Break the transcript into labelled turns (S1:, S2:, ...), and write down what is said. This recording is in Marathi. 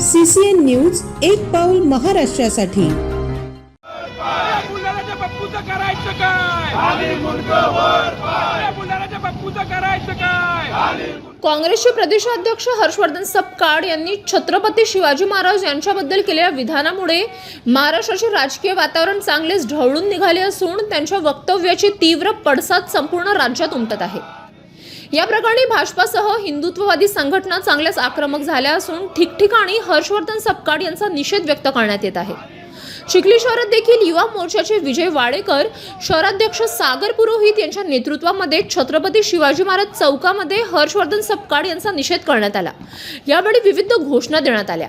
S1: सीसीएन न्यूज एक पाऊल महाराष्ट्रासाठी.
S2: करायचं काय?
S3: काँग्रेसचे प्रदेशाध्यक्ष हर्षवर्धन सपकाळ यांनी छत्रपती शिवाजी महाराज यांच्याबद्दल केलेल्या विधानामुळे महाराष्ट्राचे राजकीय वातावरण चांगलेच ढवळून निघाले असून त्यांच्या वक्तव्याची तीव्र पडसाद संपूर्ण राज्यात उमटत आहे. या प्रकरणी भाजपासह हिंदुत्ववादी संघटना चांगल्याच आक्रमक झाल्या असून ठिकठिकाणी हर्षवर्धन सपकाळ यांचा निषेध व्यक्त करण्यात येत आहे. चिखली शहरात देखील युवा मोर्चाचे विजय वाडेकर शहराध्यक्ष सागर पुरोहित यांच्या नेतृत्वामध्ये छत्रपती शिवाजी महाराज चौकामध्ये हर्षवर्धन सपकाळ यांचा निषेध करण्यात आला. यावेळी विविध घोषणा देण्यात आल्या.